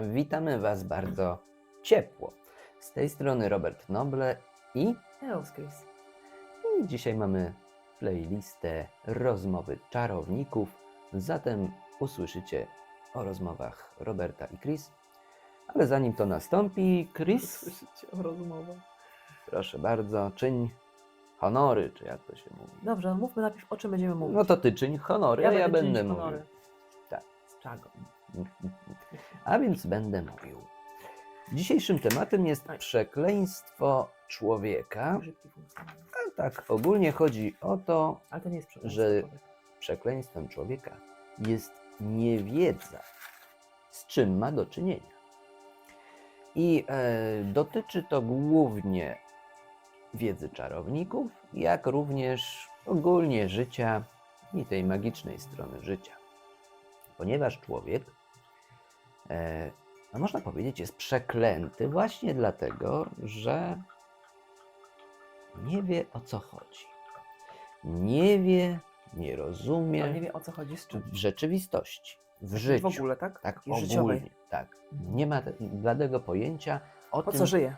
Witamy Was bardzo ciepło. Z tej strony Robert Noble i, Chris. i dzisiaj mamy playlistę rozmowy czarowników. Zatem usłyszycie o rozmowach Roberta i Chris. Ale zanim to nastąpi, Chris, Słyszycie o rozmowę. proszę bardzo, czyń honory, czy jak to się mówi. Dobrze, mówmy najpierw o czym będziemy mówić. No to ty czyń honory, a ja będę będę mówił. honory. Tak. Z czagą. A więc będę mówił. Dzisiejszym tematem jest przekleństwo człowieka. A tak ogólnie chodzi o to, Że- człowieka. przekleństwem człowieka jest niewiedza, z czym ma do czynienia. I e, dotyczy to głównie wiedzy czarowników, jak również ogólnie życia i tej magicznej strony życia. Ponieważ człowiek, no można powiedzieć, jest przeklęty właśnie dlatego, że nie wie o co chodzi. Nie wie, nie rozumie Ale nie wie o co chodzi z czym. w rzeczywistości, w W życiu. ogóle, tak? Tak, Takiej ogólnie. życiowej. Tak. Nie ma te- bladego pojęcia o Po tym, co żyje?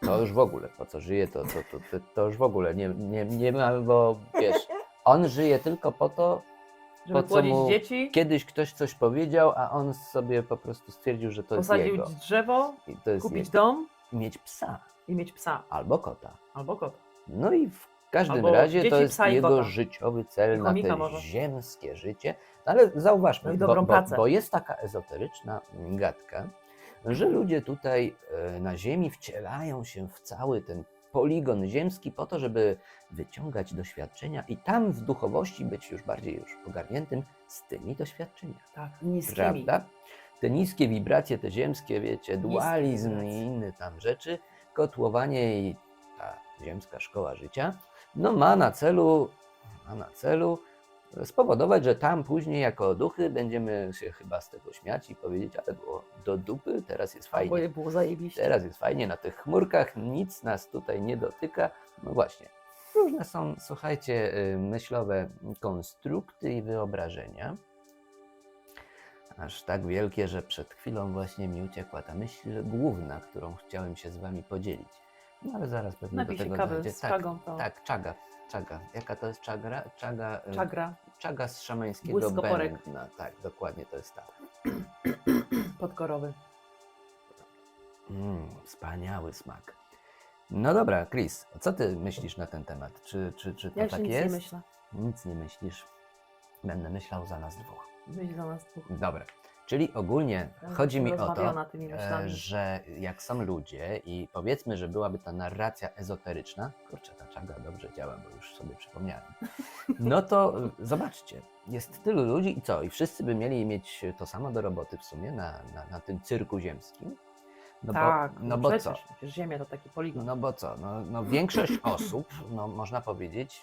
to już w ogóle, po co żyje, to, to, to, to, to już w ogóle nie, nie, nie ma, bo wiesz, on żyje tylko po to, Żeby co płodzić mu dzieci, kiedyś ktoś coś powiedział, a on sobie po prostu stwierdził, że to jest posadził jego. drzewo, I to jest kupić jego. dom I mieć psa i mieć psa. albo kota. Albo kota. No i w każdym Albo razie to dzieci, jest psa i jego kota. życiowy cel I na chomika te może. ziemskie życie. No ale zauważmy, No i bo, bo, pracę. bo jest taka ezoteryczna gadka, że ludzie tutaj e, na Ziemi wcielają się w cały ten poligon ziemski po to, żeby wyciągać doświadczenia i tam w duchowości być już bardziej już ogarniętym z tymi doświadczeniami. Tak, niskimi. Prawda? Te niskie wibracje, te ziemskie, wiecie, dualizm i inne tam rzeczy, kotłowanie i ta ziemska szkoła życia, no ma na celu, ma na celu spowodować, że tam później jako duchy będziemy się chyba z tego śmiać i powiedzieć, ale było do dupy, teraz jest fajnie. je było zajebiście. Teraz jest fajnie na tych chmurkach, nic nas tutaj nie dotyka. No właśnie. Różne są, słuchajcie, y, myślowe konstrukty i wyobrażenia. Aż tak wielkie, że przed chwilą właśnie mi uciekła ta myśl główna, którą chciałem się z wami podzielić. No ale zaraz pewnie Napij do tego dojdzie. z Tak, czagą, to tak, czaga, czaga. Jaka to jest czagra? Czaga, y, czagra, czaga z szamańskiego Błyskoporek. bębna. Tak, dokładnie to jest ta. podkorowy. Mm, wspaniały smak. No dobra, Chris, co ty myślisz na ten temat? Czy, czy, czy to Ja już tak nic jest? nie myślę. Nic nie myślisz. Będę myślał za nas dwóch. Myśl za nas dwóch. Dobra. Czyli ogólnie Ja chodzi mi o to, e, że jak są ludzie i powiedzmy, że byłaby ta narracja ezoteryczna, kurczę, ta czaga dobrze działa, bo już sobie przypomniałem, no to e, zobaczcie, jest tylu ludzi i co? I wszyscy by mieli mieć to samo do roboty w sumie na, na, na tym cyrku ziemskim? No tak, bo, no bo co? przecież, przecież Ziemia to taki poligon. No bo co? No, no większość osób, no można powiedzieć,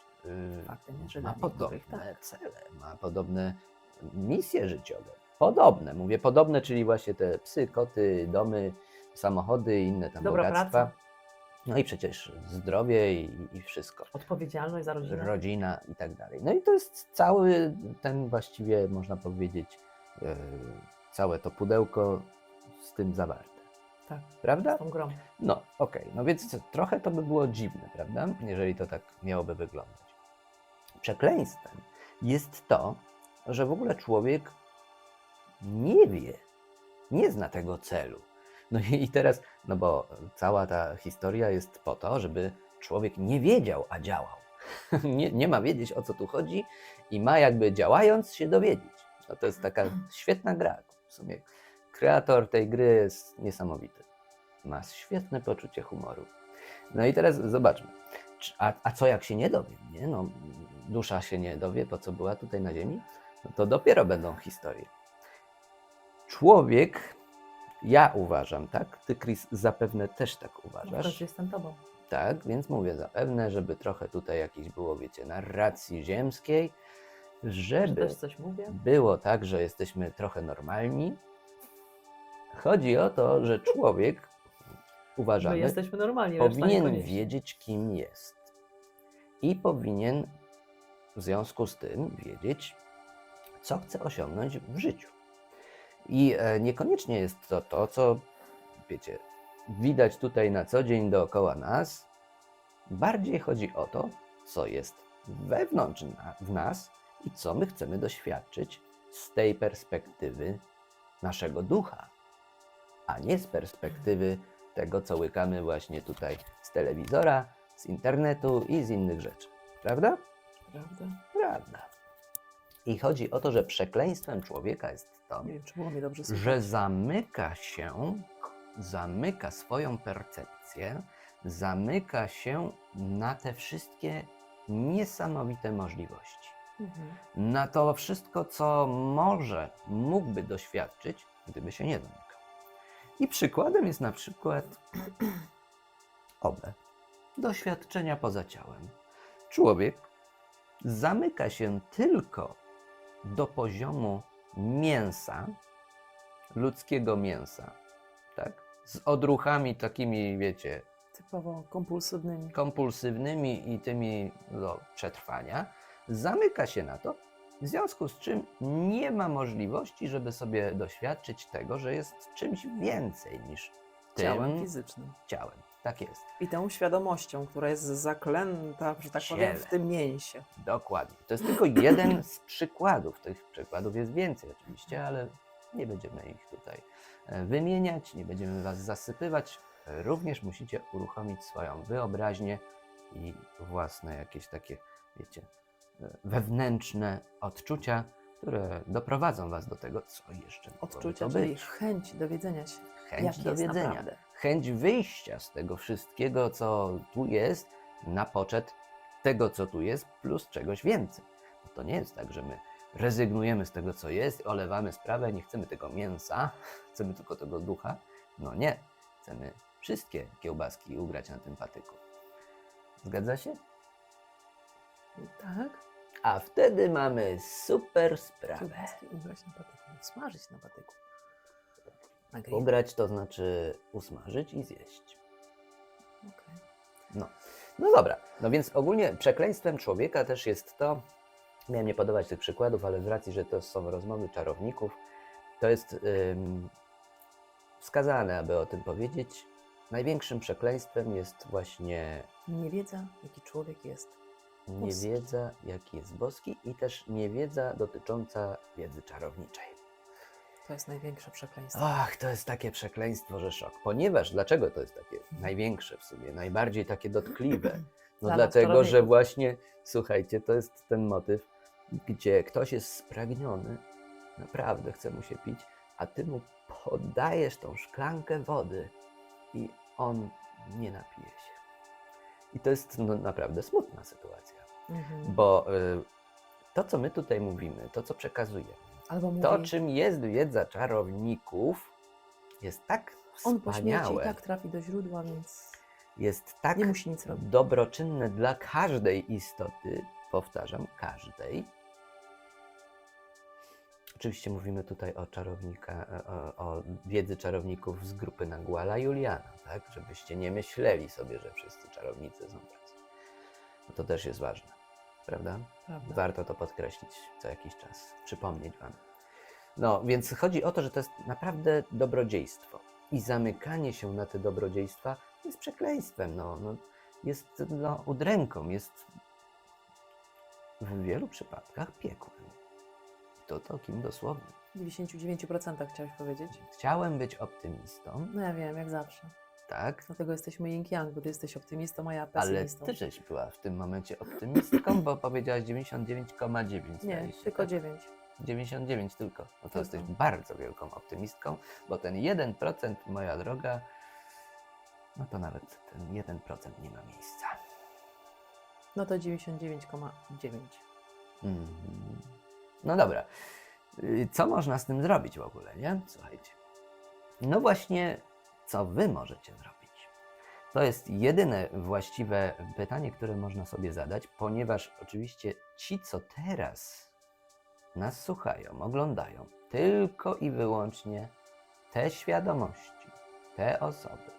Faktem że ma podobne tak. cele, ma podobne misje życiowe. Podobne, mówię podobne, czyli właśnie te psy, koty, domy, samochody i inne tam Dobra bogactwa. praca. No i przecież zdrowie i, i wszystko. Odpowiedzialność za rodzinę. Rodzina i tak dalej. No i to jest cały ten właściwie, można powiedzieć, yy, całe to pudełko z tym zawarte. Tak, Prawda? z tą grą. No, okej. No więc trochę to by było dziwne, prawda? Jeżeli to tak miałoby wyglądać. Przekleństwem jest to, że w ogóle człowiek nie wie, nie zna tego celu. No i teraz, no bo cała ta historia jest po to, żeby człowiek nie wiedział, a działał. Nie, nie ma wiedzieć, o co tu chodzi i ma jakby działając się dowiedzieć. No to jest taka świetna gra. W sumie kreator tej gry jest niesamowity ma świetne poczucie humoru. No i teraz zobaczmy. A, a co jak się nie dowiem? Nie? No, dusza się nie dowie, po co była tutaj na Ziemi? No to dopiero będą historie. Człowiek, ja uważam, tak? Ty, Chris, zapewne też tak uważasz. wreszcie jestem tobą. Tak, więc mówię zapewne, żeby trochę tutaj jakiejś było, wiecie, narracji ziemskiej, Że żeby było tak, że jesteśmy trochę normalni. Chodzi o to, że człowiek, My uważamy, jesteśmy normalni. powinien wiedzieć, kim jest. I powinien w związku z tym wiedzieć, co chce osiągnąć w życiu. I e, niekoniecznie jest to to, co wiecie, widać tutaj na co dzień dookoła nas. Bardziej chodzi o to, co jest wewnątrz na, w nas i co my chcemy doświadczyć z tej perspektywy naszego ducha, a nie z perspektywy tego, co łykamy właśnie tutaj z telewizora, z internetu i z innych rzeczy. Prawda? Prawda? Prawda. I chodzi o to, że przekleństwem człowieka jest to, Nie że zamyka się, zamyka swoją percepcję, zamyka się na te wszystkie niesamowite możliwości. Mhm. Na to wszystko, co może, mógłby doświadczyć, gdyby się nie zamykał. I przykładem jest na przykład OB. Doświadczenia poza ciałem. Człowiek zamyka się tylko do poziomu mięsa, ludzkiego mięsa, tak? Z odruchami takimi, wiecie, Typowo kompulsywnymi. kompulsywnymi i tymi do przetrwania, zamyka się na to, w związku z czym nie ma możliwości, żeby sobie doświadczyć tego, że jest czymś więcej niż tym Ciałem fizycznym. ciałem. Tak jest. I tą świadomością, która jest zaklęta, że tak powiem, w Ciele. tym mięsie. Dokładnie. To jest tylko jeden z przykładów. Tych przykładów jest więcej oczywiście, ale nie będziemy ich tutaj e, wymieniać, nie będziemy Was zasypywać. Również musicie uruchomić swoją wyobraźnię i własne jakieś takie, wiecie, e, wewnętrzne odczucia, które doprowadzą Was do tego, co jeszcze Odczucia, to czyli być. chęć dowiedzenia się, Chęć dowiedzenia. Chęć wyjścia z tego wszystkiego, co tu jest, na poczet tego, co tu jest, plus czegoś więcej. Bo to nie jest tak, że my rezygnujemy z tego, co jest, olewamy sprawę, nie chcemy tego mięsa, chcemy tylko tego ducha. No nie, chcemy wszystkie kiełbaski ugrać na tym patyku. Zgadza się? Tak? A wtedy mamy super sprawę. Kiełbaski ugrać na patyku. Smażyć na patyku. Grill. Ugrać to znaczy usmażyć i zjeść. Okej. No. no dobra, no więc ogólnie przekleństwem człowieka też jest to, miałem nie podawać tych przykładów, ale z racji, że to są rozmowy czarowników, to jest ym, wskazane, aby o tym powiedzieć. Największym przekleństwem jest właśnie Niewiedza, jaki człowiek jest. niewiedza, jaki jest boski i też niewiedza dotycząca wiedzy czarowniczej. To jest największe przekleństwo. Ach, to jest takie przekleństwo, że szok. Ponieważ, dlaczego to jest takie największe w sumie, najbardziej takie dotkliwe? No Dla dlatego, że właśnie, słuchajcie, to jest ten motyw, gdzie ktoś jest spragniony, naprawdę chce mu się pić, a ty mu podajesz tą szklankę wody i on nie napije się. I to jest no, naprawdę smutna sytuacja, Mhm. bo y, to, co my tutaj mówimy, to, co przekazujemy, Albo mówi, to, czym jest wiedza czarowników, jest tak on po śmierci i wspaniałe, tak trafi do źródła, więc jest tak nie musi nic robić. dobroczynne dla każdej istoty, powtarzam, każdej. Oczywiście mówimy tutaj o czarownika, o, o wiedzy czarowników z grupy Naguala Juliana, tak? Żebyście nie myśleli sobie, że wszyscy czarownicy są tacy. No to też jest ważne, prawda? Prawda. Warto to podkreślić co jakiś czas, przypomnieć Wam. No, więc chodzi o to, że to jest naprawdę dobrodziejstwo. I zamykanie się na te dobrodziejstwa jest przekleństwem, no, no, jest no, udręką, jest w wielu przypadkach piekłem. To takim dosłownie. W 99% chciałeś powiedzieć? Chciałem być optymistą, No ja wiem, jak zawsze. Tak, Dlatego jesteśmy yin yang, bo ty jesteś optymistą, a ja ale pesymistą. ty żeś była w tym momencie optymistką, bo powiedziałaś 99,9. Nie, zdaje się, tylko tak? 9. 99 tylko. No to Tylko. jesteś bardzo wielką optymistką, bo ten 1%, moja droga, no to nawet ten 1% nie ma miejsca. No to 99,9. Mhm. No dobra. Y, Co można z tym zrobić w ogóle, nie? Słuchajcie. No właśnie, co wy możecie zrobić? To jest jedyne właściwe pytanie, które można sobie zadać, ponieważ oczywiście ci, co teraz nas słuchają, oglądają, tylko i wyłącznie te świadomości, te osoby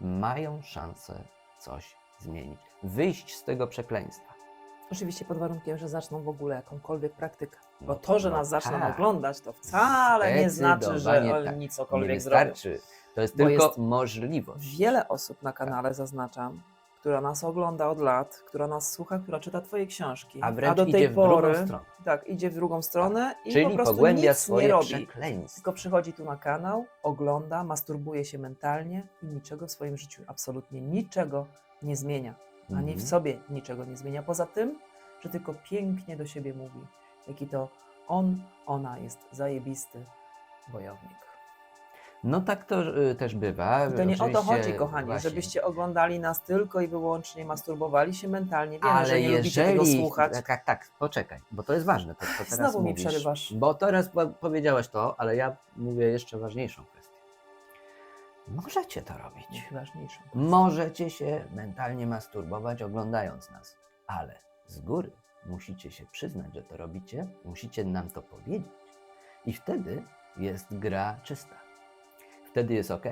mają szansę coś zmienić, wyjść z tego przekleństwa. Oczywiście pod warunkiem, że zaczną w ogóle jakąkolwiek praktykę. Bo to, że no nas zaczną tak. że to wcale nie znaczy, że oni tak. cokolwiek nie zrobią. wystarczy. To jest tylko jest możliwość. Wiele osób na kanale, zaznaczam, która nas ogląda od lat, która nas słucha, która czyta Twoje książki. A wręcz do tej idzie w pory, drugą stronę. Tak, idzie w drugą stronę i Czyli po prostu pogłębia nic swoje nie robi. Tylko przychodzi tu na kanał, ogląda, masturbuje się mentalnie i niczego w swoim życiu, absolutnie niczego nie zmienia. Ani w Mhm. sobie niczego nie zmienia. Poza tym, że tylko pięknie do siebie mówi, jaki to on, ona jest zajebisty wojownik. No tak to y, też bywa. I to nie o to Oczywiście, chodzi, kochani, właśnie. żebyście oglądali nas tylko i wyłącznie, masturbowali się mentalnie. Wiemy, Ale że nie lubicie jeżeli... tego słuchać. Tak, tak, tak, poczekaj, bo to jest ważne, to co teraz Znowu mi mówisz. przerywasz. Bo teraz po- powiedziałaś to, ale ja mówię jeszcze ważniejszą kwestię. Możecie to robić. Najważniejsze. Możecie się mentalnie masturbować oglądając nas, ale z góry musicie się przyznać, że to robicie, musicie nam to powiedzieć. I wtedy jest gra czysta. Wtedy jest ok.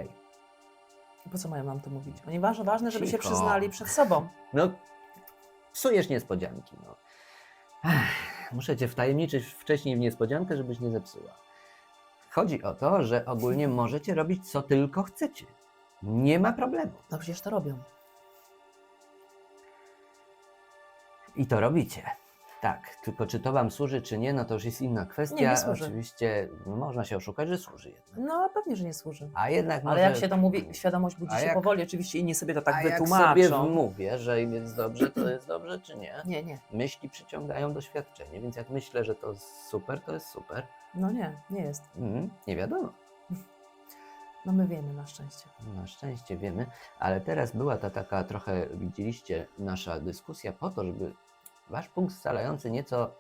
I po co mają nam to mówić? Oni ważne, ważne żeby się Cicho. przyznali przed sobą. No, psujesz niespodzianki. No. Ech, muszę cię wtajemniczyć wcześniej w niespodziankę, żebyś nie zepsuła. Chodzi o to, że ogólnie możecie robić co tylko chcecie. Nie ma problemu. No przecież to robią. I to robicie. Tak, tylko czy to wam służy, czy nie, no to już jest inna kwestia. Nie, nie służy. Oczywiście można się oszukać, że służy jednak. No pewnie, że nie służy. A jednak Ale może... jak się to mówi, świadomość budzi A się jak- powoli. Oczywiście inni sobie to tak A jak wytłumaczą. sobie mówię, że im jest dobrze, to jest dobrze, czy nie? Nie, nie. Myśli przyciągają doświadczenie, więc jak myślę, że to super, to jest super. No nie, nie jest. Mm, nie wiadomo. No my wiemy na szczęście. Na szczęście wiemy, ale teraz była ta taka trochę, widzieliście, nasza dyskusja po to, żeby wasz punkt scalający nieco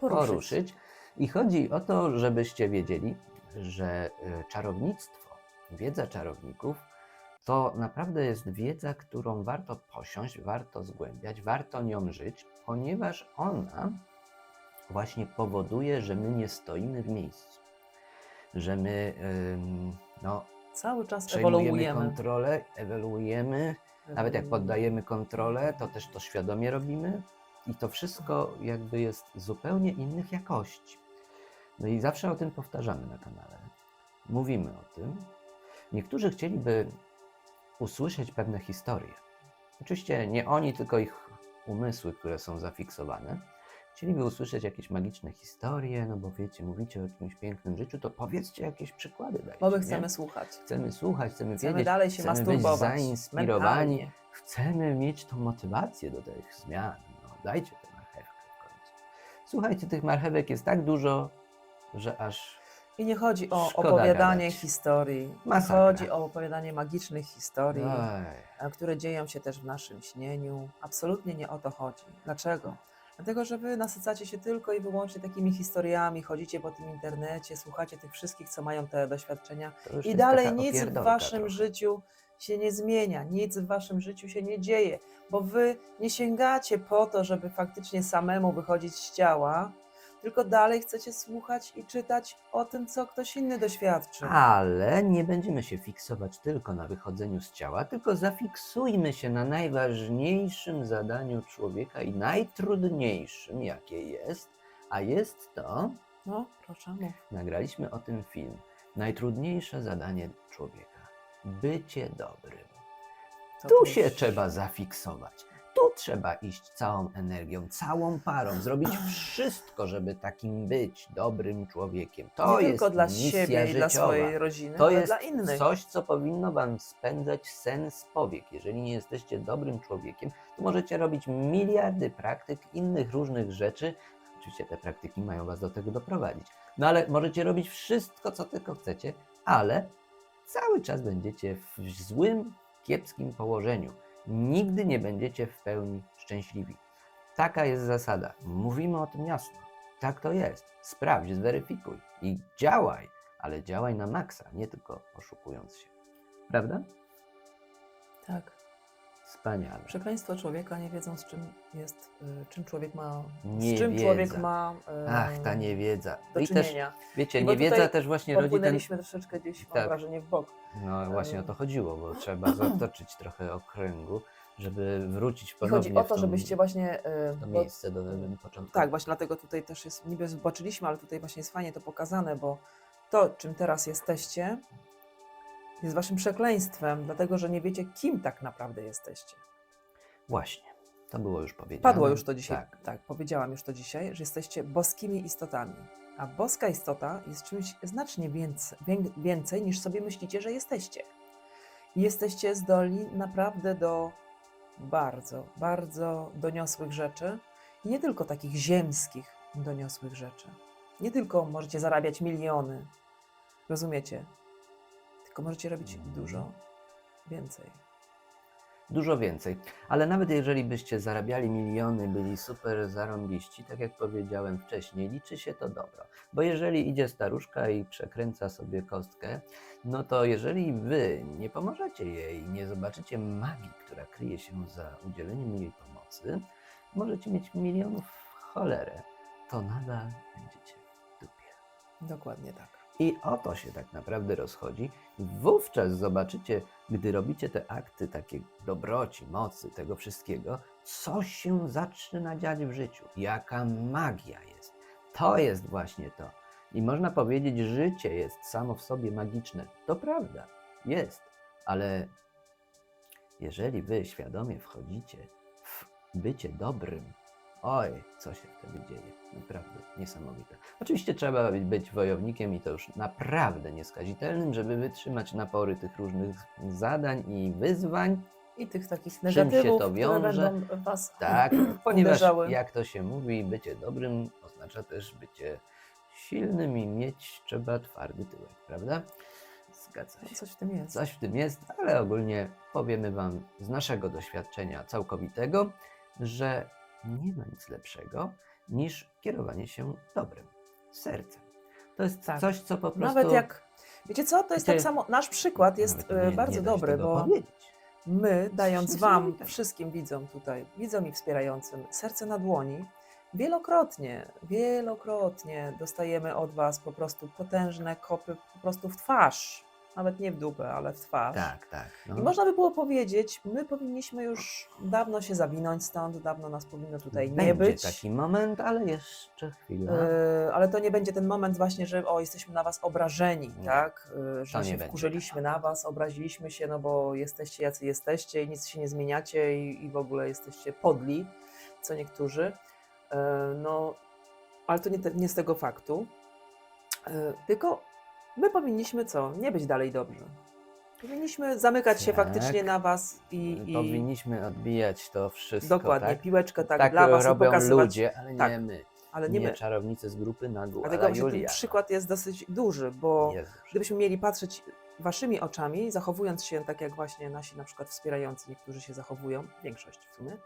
Poruszyć. poruszyć. I chodzi o to, żebyście wiedzieli, że y, czarownictwo, wiedza czarowników to naprawdę jest wiedza, którą warto posiąść, warto zgłębiać, warto nią żyć, ponieważ ona właśnie powoduje, że my nie stoimy w miejscu. Że my no, Cały czas ewoluujemy. kontrolę, ewoluujemy, nawet jak poddajemy kontrolę, to też to świadomie robimy i to wszystko jakby jest zupełnie innych jakości. No i zawsze o tym powtarzamy na kanale. Mówimy o tym. Niektórzy chcieliby usłyszeć pewne historie. Oczywiście nie oni, tylko ich umysły, które są zafiksowane. Chcieliby usłyszeć jakieś magiczne historie, no bo wiecie, mówicie o jakimś pięknym życiu, to powiedzcie jakieś przykłady dajcie. Bo my nie? chcemy słuchać. Chcemy słuchać, chcemy, Chcemy wiedzieć, dalej się chcemy być zainspirowani, mentalnie. chcemy mieć tą motywację do tych zmian. No, dajcie tę marchewkę w końcu. Słuchajcie, tych marchewek jest tak dużo, że aż I nie chodzi o Szkoda opowiadanie gadać. historii. Nie Masakra. chodzi o opowiadanie magicznych historii, Oj, e, które dzieją się też w naszym śnieniu. Absolutnie nie o to chodzi. Dlaczego? Dlatego, że wy nasycacie się tylko i wyłącznie takimi historiami, chodzicie po tym internecie, słuchacie tych wszystkich, co mają te doświadczenia i dalej nic w waszym trochę. życiu się nie zmienia, nic w waszym życiu się nie dzieje, bo wy nie sięgacie po to, żeby faktycznie samemu wychodzić z ciała, tylko dalej chcecie słuchać i czytać o tym, co ktoś inny doświadczył. Ale nie będziemy się fiksować tylko na wychodzeniu z ciała, tylko zafiksujmy się na najważniejszym zadaniu człowieka i najtrudniejszym, jakie jest, a jest to, No, proszę, mów. nagraliśmy o tym film, najtrudniejsze zadanie człowieka. Bycie dobrym. To Tu się trzeba zafiksować. Trzeba iść całą energią, całą parą, zrobić wszystko, żeby takim być dobrym człowiekiem. To nie jest tylko dla siebie i dla życiowa. swojej rodziny, To ale jest dla innych. coś, co powinno Wam spędzać sens powiek. Jeżeli nie jesteście dobrym człowiekiem, to możecie robić miliardy praktyk, innych różnych rzeczy. Oczywiście te praktyki mają Was do tego doprowadzić. No ale możecie robić wszystko, co tylko chcecie, ale cały czas będziecie w złym, kiepskim położeniu. Nigdy nie będziecie w pełni szczęśliwi. Taka jest zasada. Mówimy o tym jasno. Tak to jest. Sprawdź, zweryfikuj i działaj, ale działaj na maksa, nie tylko oszukując się. Prawda? Tak. Wspaniale. Przekleństwo człowieka nie wiedzą, z czym jest, y, czym człowiek ma, Nie z czym wiedza. człowiek ma y, Ach, ta niewiedza. do I też, czynienia. wiecie, bo niewiedza tutaj też właśnie rodzi ten... Popłynęliśmy troszeczkę gdzieś, mam Tak. wrażenie, w bok. No właśnie o to chodziło, bo trzeba zatoczyć trochę okręgu, żeby wrócić I ponownie chodzi o w to, tą- żebyście właśnie. e, w to bo- miejsce do początku. Tak, właśnie dlatego tutaj też jest, niby zboczyliśmy, ale tutaj właśnie jest fajnie to pokazane, bo to, czym teraz jesteście, jest waszym przekleństwem, dlatego że nie wiecie, kim tak naprawdę jesteście. Właśnie, to było już powiedziane. Padło już to dzisiaj. Tak. Tak. powiedziałam już to dzisiaj, że jesteście boskimi istotami. A boska istota jest czymś znacznie więcej, więcej niż sobie myślicie, że jesteście. Jesteście zdolni naprawdę do bardzo, bardzo doniosłych rzeczy. Nie tylko takich ziemskich doniosłych rzeczy. Nie tylko możecie zarabiać miliony, rozumiecie? Tylko możecie robić Mhm. dużo więcej. Dużo więcej. Ale nawet jeżeli byście zarabiali miliony, byli super zarąbiści, tak jak powiedziałem wcześniej, liczy się to dobro. Bo jeżeli idzie staruszka i przekręca sobie kostkę, no to jeżeli wy nie pomożecie jej, nie zobaczycie magii, która kryje się za udzieleniem jej pomocy, możecie mieć milionów w cholerę. To nadal będziecie w dupie. Dokładnie tak. I o to się tak naprawdę rozchodzi. Wówczas zobaczycie, gdy robicie te akty takie dobroci, mocy, tego wszystkiego, co się zaczyna dziać w życiu, jaka magia jest. To jest właśnie to. I można powiedzieć, życie jest samo w sobie magiczne. To prawda, jest, ale jeżeli wy świadomie wchodzicie w bycie dobrym, oj, co się wtedy dzieje? Naprawdę niesamowite. Oczywiście trzeba być- wojownikiem i to już naprawdę nieskazitelnym, żeby wytrzymać napory tych różnych zadań i wyzwań. I tych takich się negatywów, to wiąże? które będą was Tak, ponieważ uderzały. jak to się mówi, bycie dobrym oznacza też bycie silnym i mieć trzeba twardy tyłek, prawda? Zgadza się. Coś w tym jest. Coś w tym jest, ale ogólnie powiemy Wam z naszego doświadczenia całkowitego, że nie ma nic lepszego niż kierowanie się dobrem, sercem. To jest Tak. coś, co po prostu. Nawet jak, wiecie co, to jest Wiecie, tak samo, nasz przykład jest nawet e, nie- bardzo nie dobry, bo powiedzieć. my, dając Wam, wszystkim widzom tutaj, widzom i wspierającym, serce na dłoni, wielokrotnie, wielokrotnie dostajemy od Was po prostu potężne kopy po prostu w twarz. Nawet nie w dupę, ale w twarz. Tak, tak. No. I można by było powiedzieć, my powinniśmy już dawno się zawinąć stąd, dawno nas powinno tutaj nie Będzie być. taki moment, ale jeszcze chwila. Yy, ale to nie będzie ten moment właśnie, że o, jesteśmy na was obrażeni, Nie, tak? Yy, że nie się będzie. wkurzyliśmy na was, obraziliśmy się, no bo jesteście jacy jesteście i nic się nie zmieniacie i, i w ogóle jesteście podli, co niektórzy. Yy, no, ale to nie, te, nie z tego faktu. Yy, tylko my powinniśmy co? Nie być dalej dobrzy. Powinniśmy zamykać się Tak. faktycznie na was i, i Powinniśmy odbijać to wszystko. dokładnie, tak? piłeczkę tak, tak dla was i robią pokazywać. ludzie, ale nie tak, my. ale Nie, nie my. czarownicy z grupy Nagu, Dlatego ale właśnie ten przykład jest dosyć duży, bo Jezus. gdybyśmy mieli patrzeć waszymi oczami, zachowując się tak jak właśnie nasi na przykład wspierający, niektórzy się zachowują, większość w sumie,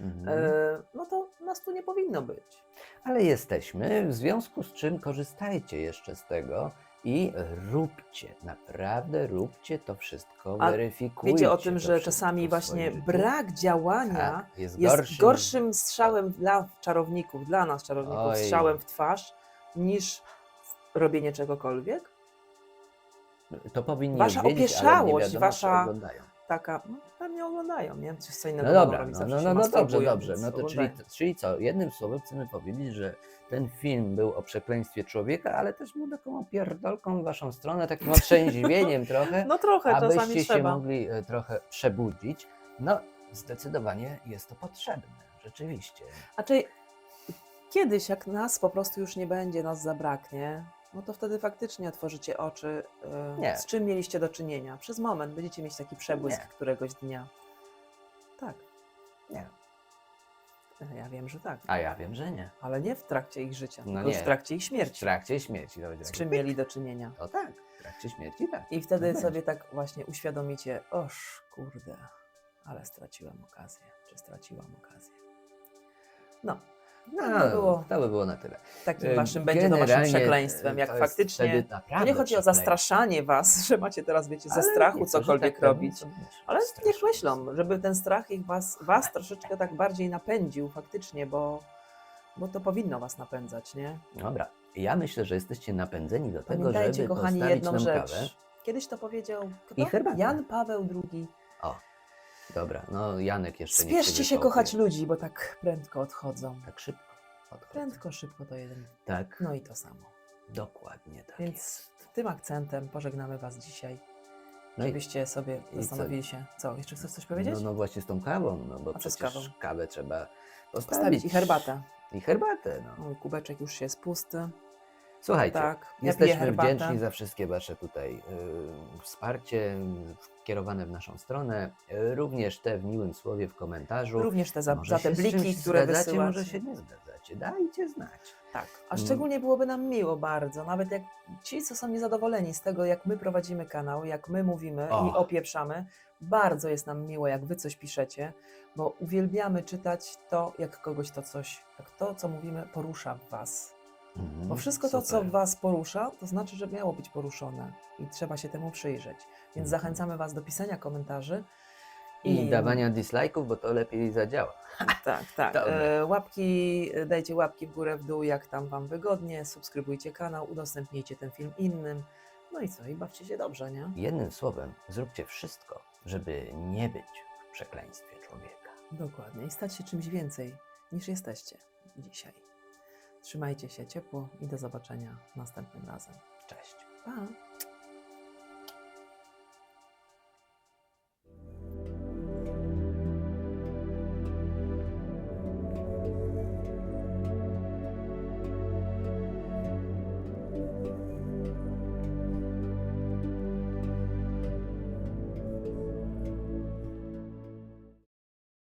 Mhm. e, no to nas tu nie powinno być. Ale jesteśmy, w związku z czym korzystajcie jeszcze z tego i róbcie, naprawdę róbcie to wszystko, A weryfikujcie. Wiecie o tym, że czasami właśnie brak działania tak, jest, jest gorszym, gorszym, strzałem dla czarowników, dla nas czarowników, Oj. strzałem w twarz, niż robienie czegokolwiek. To powinni Wasza wiedzieć, ale nie opieszałość, wiadomo, wasza- oglądają. Taka, no, pewnie oglądają, nie? Coś co innego No dobra, robić, no, zawsze no, się no, no dobrze, masturbują, dobrze. więc No to czyli, oglądają. czyli co? Jednym słowem chcemy powiedzieć, że ten film był o przekleństwie człowieka, ale też był taką opierdolką w waszą stronę, takim otrzeźwieniem trochę, No trochę czasami abyście się trzeba. mogli e, trochę przebudzić. No, zdecydowanie jest to potrzebne, rzeczywiście. A czy kiedyś, jak nas po prostu już nie będzie, nas zabraknie, no to wtedy faktycznie otworzycie oczy, e, Nie. z czym mieliście do czynienia. Przez moment będziecie mieć taki przebłysk Nie. któregoś dnia. Tak, Nie. e, ja wiem, że tak. A ja wiem, że nie. Ale nie w trakcie ich życia, No tylko nie. w trakcie ich W śmierci. trakcie śmierci. To będzie Z czym mieli do czynienia. To tak, w trakcie śmierci tak. I wtedy będzie. sobie tak właśnie uświadomicie, oż kurde, ale straciłem okazję, czy straciłam okazję. No, No, to by było to by było na tyle. takim E, waszym będzie to waszym przekleństwem, jak faktycznie... To nie chodzi o zastraszanie was, że macie teraz, wiecie, ze strachu niektórzy cokolwiek tak robią, robić. Ale niech myślą, żeby ten strach ich was, was troszeczkę tak bardziej napędził faktycznie, bo, bo to powinno was napędzać, nie? Dobra, ja myślę, że jesteście napędzeni do tego, Pamiętajcie, żeby kochani, postawić jedną nam rzecz. kawę. Kiedyś to powiedział kto? I herbatę. Jan Paweł II. O, Dobra, no Janek jeszcze nie Spieszcie się kochać ludzi, bo tak prędko odchodzą. Tak szybko. odchodzą. Prędko, szybko to jeden. Tak, No i to samo. dokładnie tak Więc jest. tym akcentem pożegnamy Was dzisiaj. No i- Żebyście sobie co? zastanowili się. Co, jeszcze chcesz coś powiedzieć? No, no właśnie z tą kawą, no bo A co przecież kawą? kawę trzeba postawić. Postawić i herbatę. I herbatę, no. Mój kubeczek już jest pusty. Słuchajcie, Tak, jesteśmy wdzięczni za wszystkie Wasze tutaj y, wsparcie kierowane w naszą stronę, y, również te w miłym słowie w komentarzu. Również te za, za te bliki, które zgadzacie, wysyłacie. może się nie zgadzacie. Dajcie znać. Tak, a Mm. szczególnie byłoby nam miło bardzo, nawet jak ci, co są niezadowoleni z tego, jak my prowadzimy kanał, jak my mówimy O. i opieprzamy, bardzo jest nam miło, jak wy coś piszecie, bo uwielbiamy czytać to, jak kogoś to coś, jak to, co mówimy, porusza was. Mhm, Bo wszystko to, co was porusza, to znaczy, że miało być poruszone i trzeba się temu przyjrzeć. Więc Mhm. zachęcamy was do pisania komentarzy. I dawania dislike'ów, bo to lepiej zadziała. Tak, tak. Dobra. E, łapki, dajcie łapki w górę, w dół, jak tam Wam wygodnie. Subskrybujcie kanał, udostępnijcie ten film innym. No i co? I bawcie się dobrze, nie? Jednym słowem, zróbcie wszystko, żeby nie być w przekleństwie człowieka. Dokładnie. I stać się czymś więcej niż jesteście dzisiaj. Trzymajcie się ciepło i do zobaczenia następnym razem. Cześć. Pa!